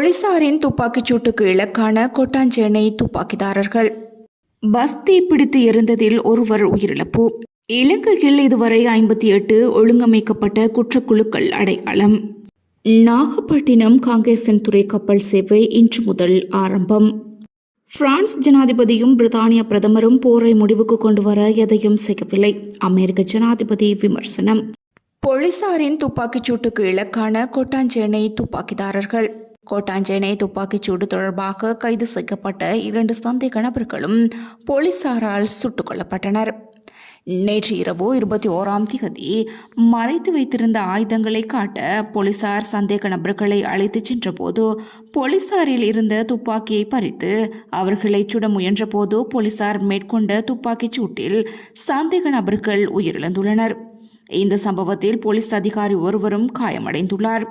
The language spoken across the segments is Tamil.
போலீசாரின் துப்பாக்கிச் சூட்டுக்கு இலக்கான கொட்டாஞ்சேனை துப்பாக்கிதாரர்கள். பஸ் தீப்பிடித்து எரிந்ததில் ஒருவர் உயிரிழப்பு. இலங்கையில் இதுவரை ஐம்பத்தி எட்டு ஒழுங்கமைக்கப்பட்ட குற்றக்குழுக்கள் அடையாளம். நாகப்பட்டினம் காங்கேசன் துறை கப்பல் சேவை இன்று முதல் ஆரம்பம். பிரான்ஸ் ஜனாதிபதியும் பிரித்தானிய பிரதமரும் போரை முடிவுக்கு கொண்டு வர எதையும் செய்யவில்லை. அமெரிக்க ஜனாதிபதி விமர்சனம். போலீசாரின் துப்பாக்கிச் சூட்டுக்கு இலக்கான கொட்டாஞ்சேனை துப்பாக்கிதாரர்கள். கோட்டாஞ்சேனை துப்பாக்கிச் சூடு தொடர்பாக கைது செய்யப்பட்ட இரண்டு சந்தேக நபர்களும் போலீசாரால் சுட்டுக் கொல்லப்பட்டனர். நேற்று இரவு இருபத்தி ஓராம் திகதி மறைத்து வைத்திருந்த ஆயுதங்களை காட்ட போலீசார் சந்தேக நபர்களை அழைத்துச் சென்றபோது போலீசாரில் இருந்த துப்பாக்கியை பறித்து அவர்களை சுட முயன்றபோது போலீசார் மேற்கொண்ட துப்பாக்கிச் சூட்டில் சந்தேக நபர்கள் உயிரிழந்துள்ளனர். இந்த சம்பவத்தில் போலீஸ் அதிகாரி ஒருவரும் காயமடைந்துள்ளார்.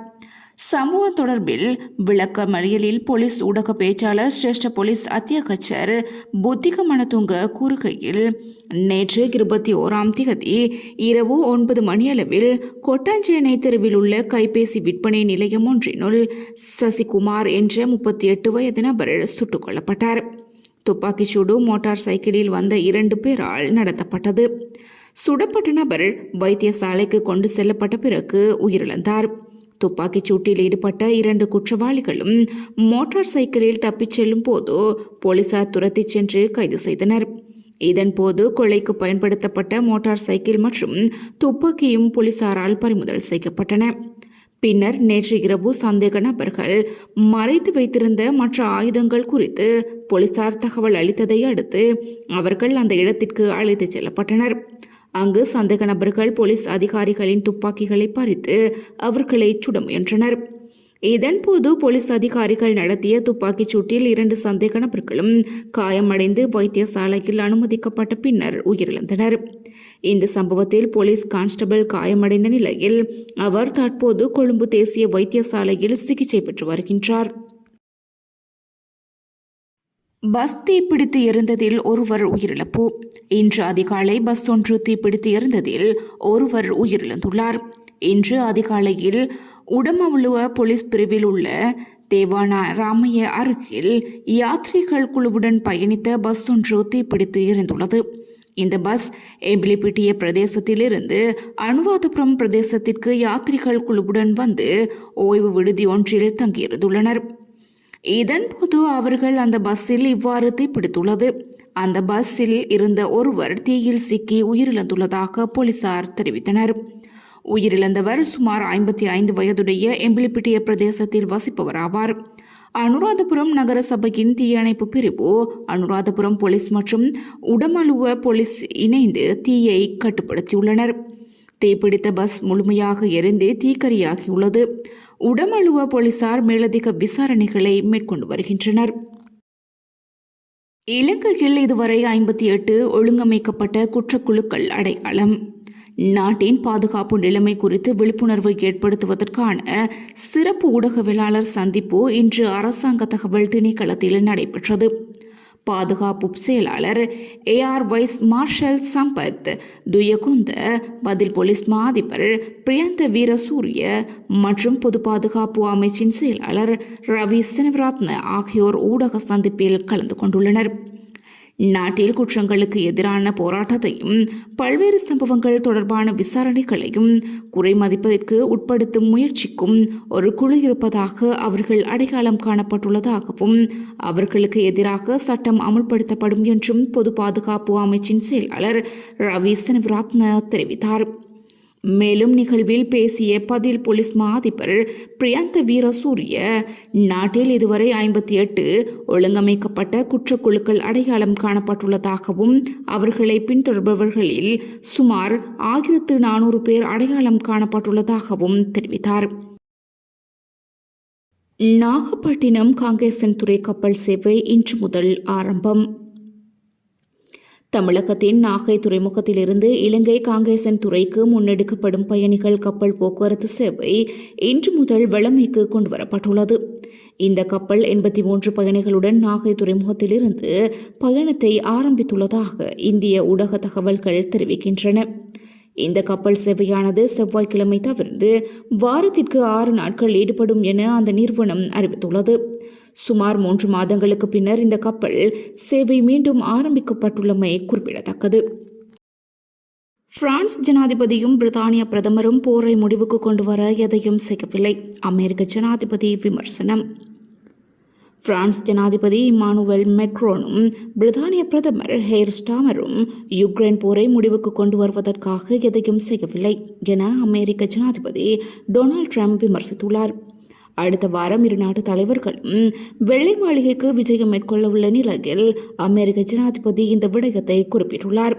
சம்பவம் தொடர்பில் விளக்க மறியலில் போலீஸ் ஊடக பேச்சாளர் சிரேஷ்ட போலீஸ் அத்தியகச்சர் புத்திக மனதுங்க கூறுகையில் நேற்று இருபத்தி ஓராம் திகதி இரவு ஒன்பது மணியளவில் கொட்டாஞ்சேனை தெருவில் உள்ள கைபேசி விற்பனை நிலையம் ஒன்றினுள் சசிகுமார் என்ற முப்பத்தி எட்டு வயது நபர் சுட்டுக் கொல்லப்பட்டார். துப்பாக்கிச்சூடு மோட்டார் சைக்கிளில் வந்த இரண்டு பேரால் நடத்தப்பட்டது. சுடப்பட்ட நபர் வைத்தியசாலைக்கு கொண்டு செல்லப்பட்ட பிறகு உயிரிழந்தார். துப்பாக்கிச் சூட்டில் ஈடுபட்ட இரண்டு குற்றவாளிகளும் மோட்டார் சைக்கிளில் தப்பிச் செல்லும் போது போலீசார் துரத்திச் சென்று கைது செய்தனர். இதன்போது கொலைக்கு பயன்படுத்தப்பட்ட மோட்டார் சைக்கிள் மற்றும் துப்பாக்கியும் போலீசாரால் பறிமுதல் செய்யப்பட்டன. பின்னர் நேற்று இரவு சந்தேக நபர்கள் மறைத்து வைத்திருந்த மற்ற ஆயுதங்கள் குறித்து போலீசார் தகவல் அளித்ததை அடுத்து அவர்கள் அந்த இடத்திற்கு அழைத்துச் செல்லப்பட்டனர். அங்கு சந்தேக நபர்கள் போலீஸ் அதிகாரிகளின் துப்பாக்கிகளை பறித்து அவர்களை சுட முயன்றனர் இதன்போது போலீஸ் அதிகாரிகள் நடத்திய துப்பாக்கிச் சூட்டில் இரண்டு சந்தேக நபர்களும் காயமடைந்து வைத்தியசாலையில் அனுமதிக்கப்பட்ட பின்னர் உயிரிழந்தனர். இந்த சம்பவத்தில் போலீஸ் கான்ஸ்டபிள் காயமடைந்த நிலையில் அவர் தற்போது கொழும்பு தேசிய வைத்தியசாலையில் சிகிச்சை பெற்று வருகின்றார். பஸ் தீப்பிடித்து எரிந்ததில் ஒருவர் உயிரிழப்பு. இன்று அதிகாலை பஸ் ஒன்று தீப்பிடித்து எரிந்ததில் ஒருவர் உயிரிழந்துள்ளார். இன்று அதிகாலையில் உடமவுளுவ போலீஸ் பிரிவில் உள்ள தேவானா ராமைய அருகில் யாத்ரிகள் குழுவுடன் பயணித்த பஸ் ஒன்று தீப்பிடித்து எரிந்துள்ளது இந்த பஸ் எம்பிலிப்பிட்டிய பிரதேசத்திலிருந்து அனுராதபுரம் பிரதேசத்திற்கு யாத்ரிகள் குழுவுடன் வந்து ஓய்வு விடுதி ஒன்றில் தங்கியிருந்துள்ளனர். இதன்போது அவர்கள் அந்த பஸ்ஸில் இவ்வாறு தீப்பிடித்துள்ளது அந்த பஸ்ஸில் இருந்த ஒருவர் தீயில் சிக்கி உயிரிழந்துள்ளதாக போலீசார் தெரிவித்தனர். உயிரிழந்தவர் சுமார் ஐம்பத்தி ஐந்து வயதுடைய எம்பிலிப்பிட்டிய பிரதேசத்தில் வசிப்பவர் ஆவார் அனுராதபுரம் நகர சபையின் தீயணைப்பு பிரிவு அனுராதபுரம் போலீஸ் மற்றும் உடமலுவ போலீஸ் இணைந்து தீயை கட்டுப்படுத்தியுள்ளனர். தீப்பிடித்த பஸ் முழுமையாக எரிந்தே தீக்கரியாகியுள்ளது. உடமழுவ போலீசார் மேலதிக விசாரணைகளை மேற்கொண்டு வருகின்றனர். இலங்கையில் இதுவரை ஐம்பத்தி எட்டு ஒழுங்கமைக்கப்பட்ட குற்றக்குழுக்கள் அடையாளம். நாட்டின் பாதுகாப்பு நிலைமை குறித்து விழிப்புணர்வை ஏற்படுத்துவதற்கான சிறப்பு ஊடகவியலாளர் சந்திப்பு இன்று அரசாங்க தகவல் திணைக்களத்தில் நடைபெற்றது. பாதுகாப்பு செயலாளர் air vice marshal Sampath Thuyacontha பதில் போலீஸ் மா அதிபர் பிரியந்த வீரசூரிய மற்றும் பொது பாதுகாப்பு அமைச்சின் செயலாளர் ரவி சினவராத்ன ஆகியோர் ஊடக சந்திப்பில் கலந்து கொண்டுள்ளனர். நாட்டில் குற்றங்களுக்கு எதிரான போராட்டத்தையும் பல்வேறு சம்பவங்கள் தொடர்பான விசாரணைகளையும் குறைமதிப்பதற்கு உட்படுத்தும் முயற்சிக்கும் ஒரு குழு இருப்பதாக அவர்கள் அடையாளம் காணப்பட்டுள்ளதாகவும் அவர்களுக்கு எதிராக சட்டம் அமுல்படுத்தப்படும் என்றும் பொது பாதுகாப்பு அமைச்சின் செயலாளர் ரவி சினவராத்ன தெரிவித்தார். மேலும் நிகழ்வில் பேசிய பதில் போலீஸ் மா அதிபர் பிரியந்த வீரசூரிய நாட்டில் இதுவரை ஐம்பத்தி எட்டு ஒழுங்கமைக்கப்பட்ட குற்றக்குழுக்கள் அடையாளம் காணப்பட்டுள்ளதாகவும் அவர்களை பின்தொடர்பவர்களில் சுமார் ஆயிரத்து நானூறு பேர் அடையாளம் காணப்பட்டுள்ளதாகவும் தெரிவித்தார். நாகப்பட்டினம் காங்கேசன் துறை கப்பல் சேவை இன்று முதல் ஆரம்பம். தமிழகத்தின் நாகை துறைமுகத்திலிருந்து இலங்கை காங்கேசன் துறைக்கு முன்னெடுக்கப்படும் பயணிகள் கப்பல் போக்குவரத்து சேவை இன்று முதல் வளமைக்கு கொண்டுவரப்பட்டுள்ளது. இந்த கப்பல் எண்பத்தி மூன்று பயணிகளுடன் நாகை துறைமுகத்திலிருந்து பயணத்தை ஆரம்பித்துள்ளதாக இந்திய ஊடக தகவல்கள் தெரிவிக்கின்றன. இந்த கப்பல் சேவையானது செவ்வாய்க்கிழமை தவிர்த்து வாரத்திற்கு ஆறு நாட்கள் ஈடுபடும் என அந்த நிறுவனம் அறிவித்துள்ளது. சுமார் மூன்று மாதங்களுக்கு பின்னர் இந்த கப்பல் சேவை மீண்டும் ஆரம்பிக்கப்பட்டுள்ளமை குறிப்பிடத்தக்கது. பிரான்ஸ் ஜனாதிபதியும் பிரித்தானிய பிரதமரும் போரை முடிவுக்கு கொண்டு வர எதையும் செய்யவில்லை. அமெரிக்க ஜனாதிபதி விமர்சனம். பிரான்ஸ் ஜனாதிபதி இமானுவேல் மெக்ரோனும் பிரித்தானிய பிரதமர் ஹேர் ஸ்டாமரும் யுக்ரைன் போரை முடிவுக்கு கொண்டு வருவதற்காக எதையும் செய்யவில்லை என அமெரிக்க ஜனாதிபதி டொனால்ட் ட்ரம்ப் விமர்சித்துள்ளார். அடுத்த வாரம் இரு நாட்டு தலைவர்களும் வெள்ளை மாளிகைக்கு விஜயம் மேற்கொள்ள உள்ள நிலையில் அமெரிக்க ஜனாதிபதி இந்த விடயத்தை குறிப்பிட்டுள்ளார்.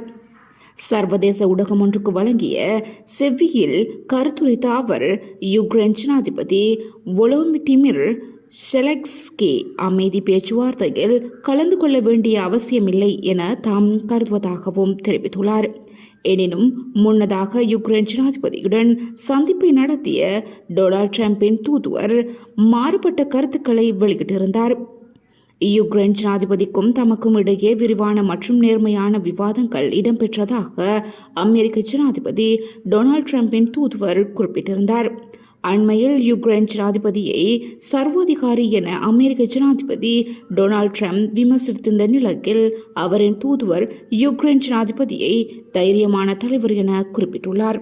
சர்வதேச ஊடகம் ஒன்றுக்கு வழங்கிய செவ்வியில் கருத்துரைத்த அவர் யுக்ரைன் ஜனாதிபதி ஒலோமிட்டிமிர் ஷெலக்ஸ்கே அமைதி பேச்சுவார்த்தையில் கலந்து கொள்ள வேண்டிய அவசியமில்லை என தாம் கருதுவதாகவும் தெரிவித்துள்ளார். எனினும் முன்னதாக யுக்ரைன் ஜனாதிபதியுடன் சந்திப்பை நடத்திய டொனால்ட் ட்ரம்பின் தூதுவர் மாறுபட்ட கருத்துக்களை வெளியிட்டிருந்தார். யுக்ரைன் ஜனாதிபதிக்கும் தமக்கும் இடையே விரிவான மற்றும் நேர்மையான விவாதங்கள் இடம்பெற்றதாக அமெரிக்க ஜனாதிபதி டொனால்ட் ட்ரம்பின் தூதுவர் குறிப்பிட்டிருந்தார். அண்மையில் யுக்ரைன் ஜனாதிபதியை சர்வாதிகாரி என அமெரிக்க ஜனாதிபதி டொனால்ட் ட்ரம்ப் விமர்சித்திருந்த நிலையில் அவரின் தூதுவர் யுக்ரைன் ஜனாதிபதியை தைரியமான தலைவர் என குறிப்பிட்டுள்ளார்.